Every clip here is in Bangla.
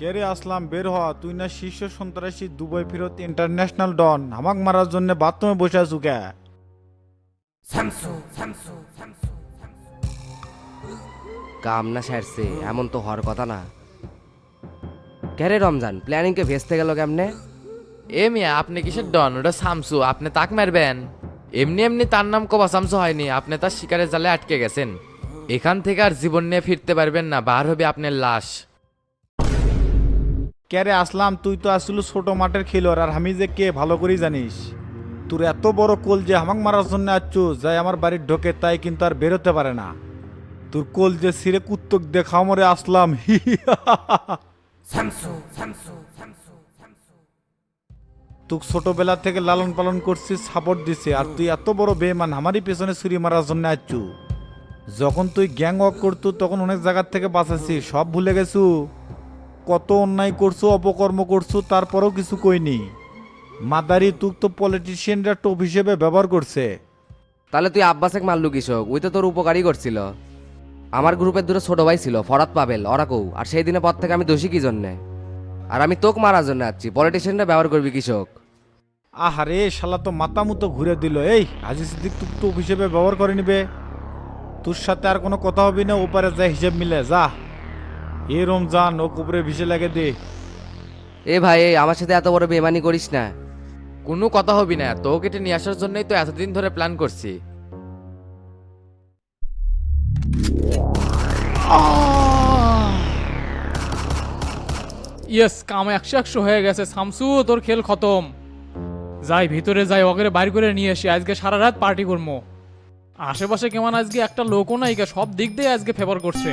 কেরে আসলাম বের হ তুই না শীর্ষ সন্ত্রাসী দুবাই ফেরত ইন্টারন্যাশনাল ডন। হামাক মারার জন্য বাথরুমে বসে আছু কে? কাম না সারছে এমন তো হওয়ার কথা না। ক্যারে রমজান প্ল্যানিংকে ভেস্তে গেল কেমনে? এ মিয়া আপনি কিসের ডন? ওটা শামসু আপনি তাক মারবেন। এমনি এমনি তার নাম কবা শামসু হয়নি আপনি তার শিকারের জালে আটকে গেছেন। এখান থেকে আর জীবন নিয়ে ফিরতে পারবেন না বার হবে আপনার লাশ। কেরে আসলাম তুই তো আসলে ছোট মাঠের খেলোয়াড় আর আমি যে কে ভালো করেই জানিস। তোর এত বড় কোল যে হামাক মারার জন্য আচ্ছু যাই আমার বাড়ির ঢোকে তাই কিন্তু আর বেরোতে পারে না। তোর কোল যে সিরে কুত্তক দেখা মরে আসলাম। তুক ছোটবেলা থেকে লালন পালন করছিস সাপোর্ট দিছে আর তুই এত বড় বেমান আমারই পেছনে ছুরি মারার জন্য আচ্ছু। যখন তুই গ্যাং ওয়াক করতু তখন অনেক জায়গার থেকে বাঁচাচ্ছিস সব ভুলে গেছু। কত অন্যায় করছ অপকর্ম করছ তারপরেও কিছু কইনি। মাদারি তুক তো পলিটিশিয়ানরা টোপ হিসেবে ব্যবহার করছে। তাহলে তুই আব্বাসেক মারলু কৃষক ওই তো তোর উপকারই করছিল। আমার গ্রুপের দুটো ছোট ভাই ছিল ফরাত পাবেল ওরা কৌ আর সেই দিনের পর থেকে আমি দোষী কি জন্যে? আর আমি তোক মারার জন্য আছি পলিটিশিয়ানরা ব্যবহার করবি কৃষক। আহারে শালা তো মাথা মতো ঘুরে দিল এই হাজি সিদ্দিক তুক টোপ হিসেবে ব্যবহার করে নিবে। তোর সাথে আর কোনো কথা হবে না ওপারে যা হিসেব মিলে যা। এ রমজান ও কুপুরে ভিসে লাগে দে। এ ভাই এই আমার সাথে এত বড় বেমানি করিস না। কোনো কথা হবি না তো কেটে নিয়ে আসার জন্যই তো এতদিন ধরে প্ল্যান করছি। ইয়েস কাম একশো একশো হয়ে গেছে। শামসু তোর খেল খতম। যাই ভিতরে যাই ওকে বাইর করে নিয়ে আসি আজকে সারা রাত পার্টি করব আশেপাশে কেমন আজকে একটা লোকও নাই সব দিক দিয়ে আজকে ফেভার করছে।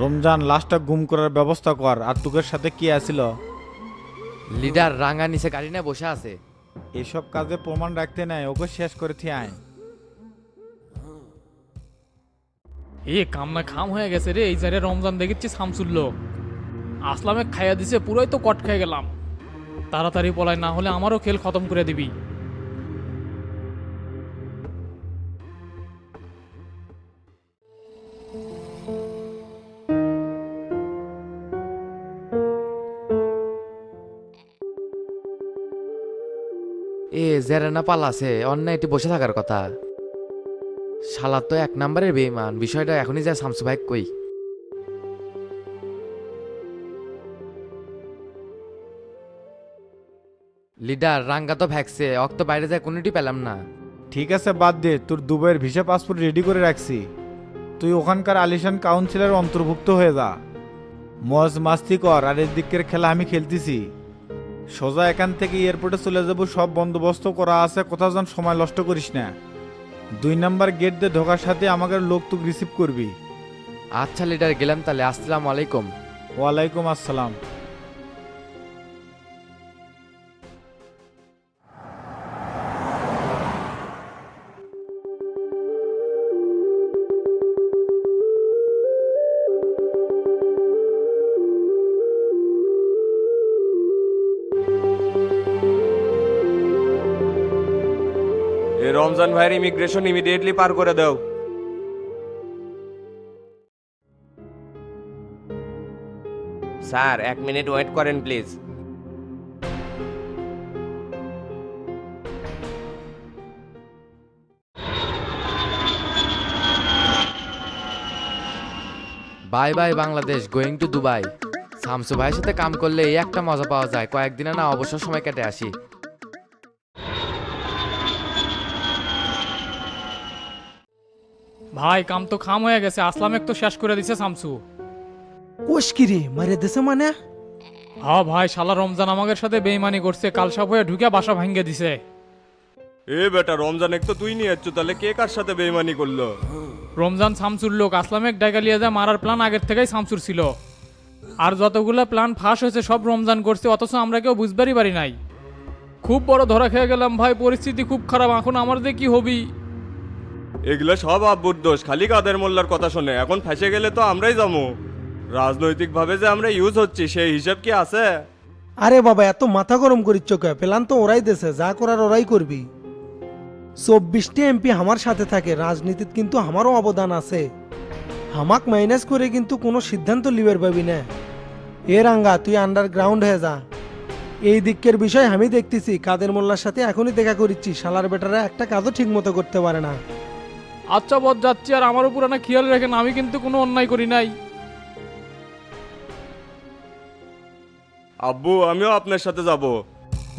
রমজান লাশটা গুম করার ব্যবস্থা কর আর তোকের সাথে কি আছিল? লিডার রাঙ্গা নিচে গাড়ি নিয়ে বসে আছে। এসব কাজে প্রমাণ রাখতে নাই ওকে শেষ করে থি আয়। এ কাম না খাম হয়ে গেছে রে এই জায়গায় রমজান দেখেছি শামসুল্লো আসলামে খাইয়া দিছে পুরোই তো কট খেয়ে গেলাম। তাড়াতাড়ি পলায় না হলে আমারও খেল খতম করে দিবি। এ জেরেনা পালাছে অন্য এটি বসে থাকার কথা। শালা তো এক নম্বরের বেইমান বিষয়টা এখনই যায় শামসু ভাই কই। লিডার, রাঙ্গা তো ভ্যাকসে অক্ত বাইরে যায় কোনোটি পেলাম না। ঠিক আছে, বাদ দে, তোর দুবাইয়ের ভিসা পাসপোর্ট রেডি করে রাখছি। তুই ওখানকার আলিশান কাউন্সিলের অন্তর্ভুক্ত হয়ে যা। মজ মাস্তি কর, আর এর দিকের খেলা আমি খেলতেছি। সোজা এখান থেকে এয়ারপোর্টে চলে যাব সব বন্দোবস্ত করা আছে কোথাও যেন সময় নষ্ট করিস না। দুই নাম্বার গেট দিয়ে ঢোকার সাথে আমাকে লোক তুক রিসিভ করবি। আচ্ছা লিডার গেলাম তাহলে। আসসালামু আলাইকুম। ওয়ালাইকুম আসসালাম। এ রমজান ভাইয়ের ইমিগ্রেশন ইমিডিয়েটলি পার করে দাও। স্যার এক মিনিট ওয়েট করেন please. Bye bye Bangladesh going to Dubai Shamsu ভাইয়ের সাথে কাম করলে এই একটা মজা পাওয়া যায়। কয়েকদিনে না অবসর সময় কেটে আসি। ভাই কাম তো খাম হয়ে গেছে আসলামেক তো শেষ করে দিছে শামসু কোষ কি রে মারে দেশে মানে? হ্যাঁ ভাই শালা রমজান আমাদের সাথে বেইমানি করছে কাল সাপ হয়ে ঢুকে বাসা ভাঙ্গে দিছে। এ বেটা রমজান এক তো তুই নিয়ে যাচ্ছ তাহলে কে কার সাথে বেইমানি করল? রমজান শামসুর লোক আসলামেক ডাইগালিয়া যা মারার প্ল্যান আগের থেকেই শামসুর ছিল। আর যতগুলো প্ল্যান ফাঁস হয়েছে সব রমজান করছে অথচ আমরা কেউ বুঝবারই পারি নাই। খুব বড় ধরা খেয়ে গেলাম ভাই পরিস্থিতি খুব খারাপ এখন আমার যে কি হবি? এগুলো সব আব্বুর দোষ, খালি কাদের মোল্লার কথা শোনে। এখন ফেসে গেলে তো আমরাই যাব। রাজনৈতিকভাবে যে আমরা ইউজ হচ্ছি, সেই হিসাব কি আছে? আরে বাবা, এত মাথা গরম করিচ্ছ কে প্ল্যান তো ওরাই দেশে, যা করার ওরাই করবি। চব্বিশটি এমপি আমার সাথে থাকে, রাজনীতিত কিন্তু আমারও অবদান আছে। হামাক মাইনাস করে কিন্তু কোনো সিদ্ধান্ত লিবার পাবি না। এ রাঙ্গা, তুই আন্ডারগ্রাউন্ড হয়ে যা। এই দিকের বিষয় আমি দেখতেছি, কাদের মোল্লার সাথে এখনই দেখা করিচ্ছি, শালার বেটারা একটা কাজও ঠিক মতো করতে পারে না। আচ্ছা বদ যাচ্ছি আর আমার উপর না খেয়াল রাখেন আমি কিন্তু কোনো অন্যায় করি নাই। আব্বু আমিও আপনার সাথে যাব।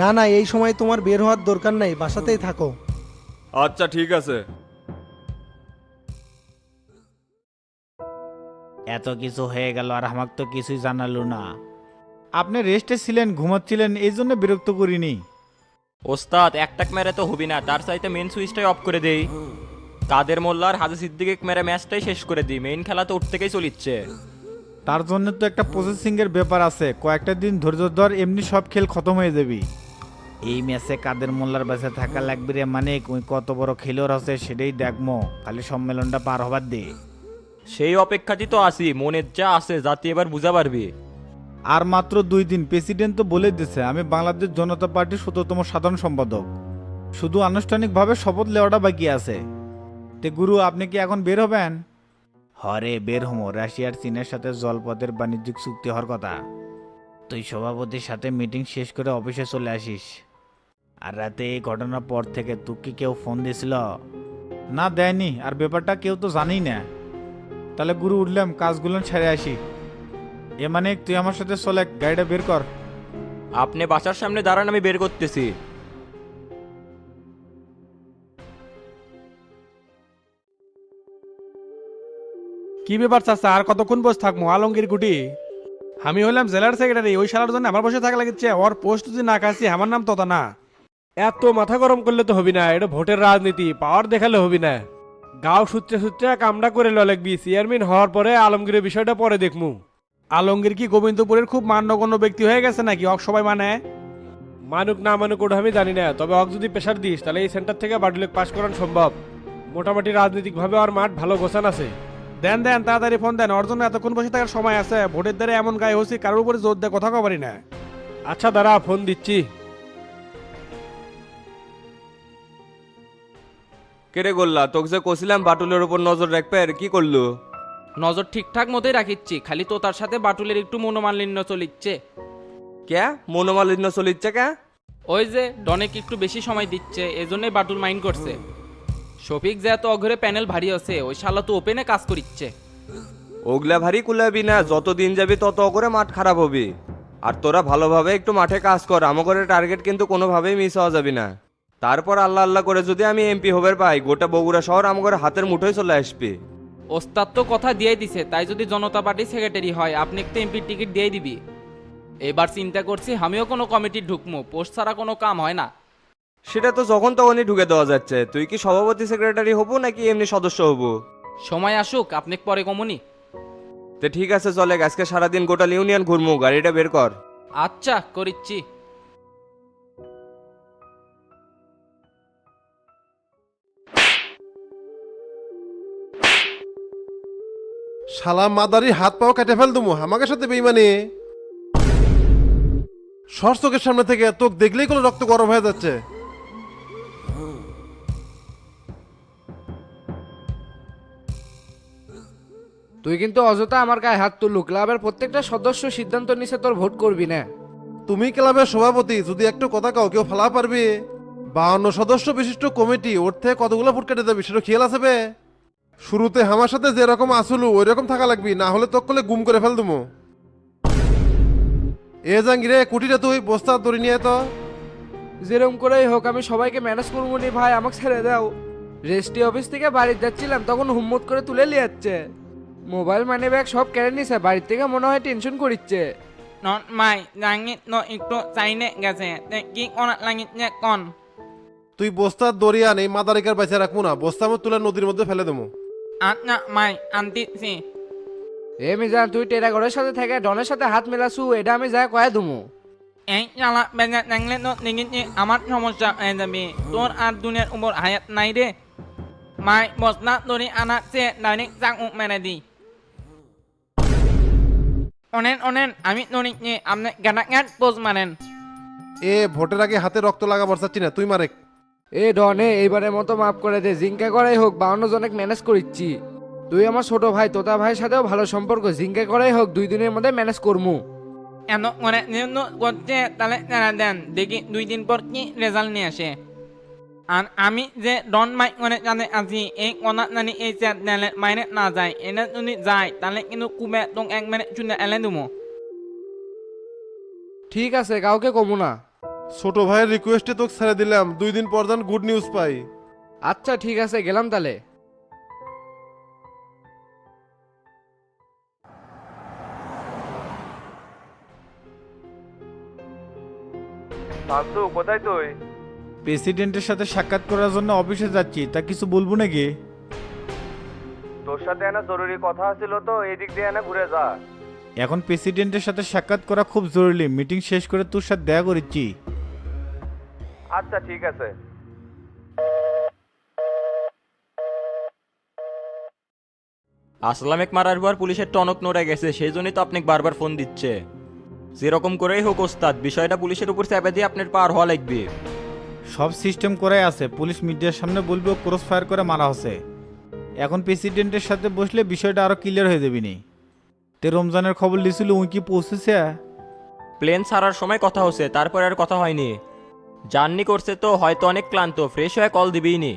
না না এই সময় তোমার বের হওয়ার দরকার নাই বাসাতেই থাকো। আচ্ছা ঠিক আছে। এত কিছু হয়ে গেল আর আমাকে তো কিছুই জানালো না। আপনি রেস্টে ছিলেন ঘুমাচ্ছিলেন এই জন্য বিরক্ত করিনি। ওস্তাদ একটাক মেরে তো হবি না তার চাইতে মেন সুইচটাই অফ করে দেই। কাদের মোল্লার হাজি সিদ্দিকে মেরে ম্যাচটাই শেষ করে দিই। মেইন খেলা তো উঠ থেকেই চলিচ্ছে। তার জন্য তো একটা প্রসেসিং এর ব্যাপার আছে। কয়েকটা দিন ধৈর্য ধর এমনি সব খেল খতম হয়ে যাবি। এই ম্যাচে কাদের মোল্লার বাসে থাকা লাগবে রে মানে কত বড় খেলোয়াড় আছে সেটাই দেখমো খালি সম্মেলনটা পার হবার দে। সেই অপেক্ষাতেই তো আসি মনের যা আছে জাতি এবার বুঝা পারবি। আর মাত্র দুই দিন প্রেসিডেন্ট তো বলে দিছে আমি বাংলাদেশ জনতা পার্টির শততম সাধারণ সম্পাদক। শুধু আনুষ্ঠানিকভাবে শপথ নেওয়াটা বাকি আছে। তে গুরু আপনি কি এখন বের হবেন? হরে বের হমো। রাশিয়ার চীনের সাথে জলপথের বাণিজ্যিক চুক্তি হওয়ার কথা। তুই সভাপতির সাথে মিটিং শেষ করে অফিসে চলে আসিস। আর রাতে এই ঘটনার পর থেকে তুই কি কেউ ফোন দিয়েছিল? না দেয়নি। আর ব্যাপারটা কেউ তো জানি না। তাহলে গুরু উঠলাম কাজগুলো ছেড়ে আসি। এ মানে তুই আমার সাথে চলে গাড়িটা বের কর। আপনি বাসার সামনে দাঁড়ান আমি বের করতেছি। কি ব্যাপার চাচা? আর কতক্ষণ বসে থাকব আলমগীর গুটি। আমি হলাম জেলার সেক্রেটারি ওই শালার জন্য আমার বসে থাকা লাগছে ওর পোস্ট যদি না কাছি আমার নাম তত না। এত মাথা গরম করলে তো হবি না এটা ভোটের রাজনীতি পাওয়ার দেখালে হবি না। গাও সূত্রে সূত্রে কামটা করে ল লাগবি। চেয়ারম্যান হওয়ার পরে আলমগীরের বিষয়টা পরে দেখমু। আলমগীর কি গোবিন্দপুরের খুব মান্যগণ্য ব্যক্তি হয়ে গেছে নাকি? অক সবাই মানে? মানুক না মানুক ওটা আমি জানি না তবে অক যদি প্রেশার দিস তাহলে এই সেন্টার থেকে বাটুলেক পাস করানো সম্ভব। মোটামুটি রাজনৈতিকভাবে আর মাঠ ভালো গোছান আছে। দেন দেন তাড়াতাড়ি ফোন দেন। ওর জন্য এতক্ষণ বসে থাকার সময় আছে। ভোটের দ্বারা এমন গায়ে হচ্ছি কারোর উপরে জোর দেয় কথা কবারি না আচ্ছা দাঁড়া ফোন দিচ্ছি। কেরে গোল্লা তোকে যে কছিলাম বাটুলের উপর নজর রাখবে আর কি করল? নজর ঠিকঠাক মতোই রাখিচ্ছি খালি তো তার সাথে বাটুলের একটু মনোমালিন্য চলিচ্ছে। কে মনোমালিন্য চলিচ্ছে কে ওই যে ডনেক একটু বেশি সময় দিচ্ছে এজন্যই বাটুল মাইন্ড করছে। শফিক যে এত অঘরে প্যানেল ভারী আছে ওই শালা তো ওপেনে কাজ করিচ্ছে। ওগলা ভারী কুলাবি না যত দিন যাবি তত করে মাঠ খারাপ হবি। আর তোরা ভালোভাবে একটু মাঠে কাজ কর আমাদের টার্গেট কিন্তু কোনোভাবেই মিস হওয়া যাবে না। তারপর আল্লাহ আল্লাহ করে যদি আমি এমপি হবার পাই গোটা বগুড়া শহর আমাদের হাতের মুঠোয় চলে আসবে। ওস্তাদ তো কথা দিয়ে দিছে তাই যদি জনতা পার্টি সেক্রেটারি হয় আপনি তো এমপির টিকিট দিয়ে দিবি। এবার চিন্তা করছি আমিও কোনো কমিটি ঢুকমু পোস্ট ছাড়া কোনো কাম হয় না। সেটা তো যখন তখনই ঢুকে দেওয়া যাচ্ছে। তুই কি সভাপতি সেক্রেটারি হব নাকি এমনি সদস্য হব? সময় আসুক আপনি পরে কমুনি। তো ঠিক আছে চলে আজকে সারাদিন গোটা ইউনিয়ন ঘুরমু গাড়িটা বের কর। আচ্ছা করিচ্ছি। শালা মাদারি হাত পাও কেটে ফেল দুমু আমাকে সাথে বেইমানি? সর চোখের সামনে থেকে তোকে দেখলেই কোনো রক্ত গরম হয়ে যাচ্ছে। তুই কিন্তু অযথা আমার গায়ে হাত তুললু ক্লাবের প্রত্যেকটা সদস্য সিদ্ধান্ত নিছে তোর ভোট করবি না। তুমি ক্লাবের সভাপতি যদি একটু কথা কাও কেউ ফালা পারবি? বাউন্ন সদস্য বিশিষ্ট কমিটি ওর থেকে কতগুলো ফুট কেটে যাবি সেটা খেয়াল আছে বে? শুরুতে আমার সাথে যেরকম আসলু ওই রকম থাকা লাগবি না হলে করলে গুম করে ফেল দুমু। এ জাঙ্গিরে কুটিটা তুই বস্তা দড়ি নিয়ে তো। যেরকম করেই হোক আমি সবাইকে ম্যানেজ করব নি ভাই আমাকে ছেড়ে দাও। রেস্টি অফিস থেকে বাড়ি যাচ্ছিলাম তখন হুম্মত করে তুলে নিয়ে যাচ্ছে। মোবাইল মানি ব্যাগ সব কেড়ে নিছে বাড়ির থেকে মনে হয় টেনশন করিচ্ছে। নট মাই জাঙ্গি তো একটু চাইনে গেছে তে কি করা লাগিচ্ছে কন তুই বস্তার দরিয়ান এই মাদারিকার বাইসে রাখব না বস্তা আমি তুলে নদীর মধ্যে ফেলে দেবো। আচ্ছা মাই আনতিছি এ মিজান তুই টেরাগড়ের সাথে থেকে ডনের সাথে হাত মেলাছু এটা আমি যাই কয়ে দুমু। এই চালা বেজা দেখলে তো দেখিছি আমার সমস্যা হয়ে যাবে। তোর আর দুনিয়ার উপর হায়াত নাই রে। মাই বস্তা ধরে আনাচ্ছে ডাইরেক্ট চাক মেরে দি। অনেন অনেন আমি ননিক ধরেছি আপনি গাটাগাট পোজ মারেন এ ভোটের আগে হাতে রক্ত লাগা চাচ্ছি না তুই মারেক। এ ডনে এইবারের মতো মাফ করে দে জিঙ্কা করাই হোক বাউন্ন জনেক ম্যানেজ করিচ্ছি। তুই আমার ছোট ভাই তোতা ভাইয়ের সাথেও ভালো সম্পর্ক জিঙ্কা করাই হোক দুই দিনের মধ্যে ম্যানেজ করমু। এন করে যেহেতু করছে তাহলে দেন দেখি দুই দিন পর কি রেজাল্ট নিয়ে আসে। আর আমি যে ডন মাইক করে জানে আজি এই কথা জানি এই চ্যানেলে মাইনে না যায় এটা যদি যায় তাহলে কিন্তু কুবে তোক এক মিনিট শুনে এলে দেবো ঠিক আছে কাউকে কমু না ছোট ভাইয়ের রিকোয়েস্টে তোকে ছেড়ে দিলাম দুই দিন পর যেন গুড নিউজ পাই আচ্ছা ঠিক আছে গেলাম তাহলে কোথায় তুই প্রেসিডেন্টের সাথে সাক্ষাৎ করার জন্য অফিসে যাচ্ছি তা কিছু বলব নাকি? তোর সাথে এনা জরুরি কথা ছিল তো এই দিক দিয়ে এনা ঘুরে যা। এখন প্রেসিডেন্টের সাথে সাক্ষাৎ করা খুব জরুরি মিটিং শেষ করে তোর সাথে দেখা করেছি আচ্ছা ঠিক আছে। আসলামেক মারার পর পুলিশের টনক নড়ে গেছে সেই জন্যই তো আপনাকে বারবার ফোন দিচ্ছে। যেরকম করেই হোক ওস্তাদ বিষয়টা পুলিশের উপর চাপে দিয়ে আপনার পার হওয়া লাগবে। সব সিস্টেম করাই আছে, পুলিশ মিডিয়ার সামনে বলবে ক্রস ফায়ার করে মারা হচ্ছে এখন প্রেসিডেন্টের সাথে বসলে বিষয়টা আরও ক্লিয়ার হয়ে যাবি নি। তে রমজানের খবর লিছিল, উই কি পৌঁছেছে? প্লেন ছাড়ার সময় কথা হচ্ছে তারপরে আর কথা হয়নি। জার্নি করছে তো, হয়তো অনেক ক্লান্ত ফ্রেশ হয়ে কল দিবেই নি।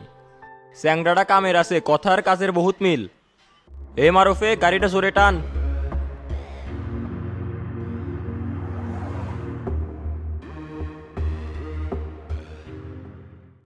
স্যাংরাটা কামের আছে, কথার কাজের বহুত মিল। এ মারুফে গাড়িটা জোরে টান।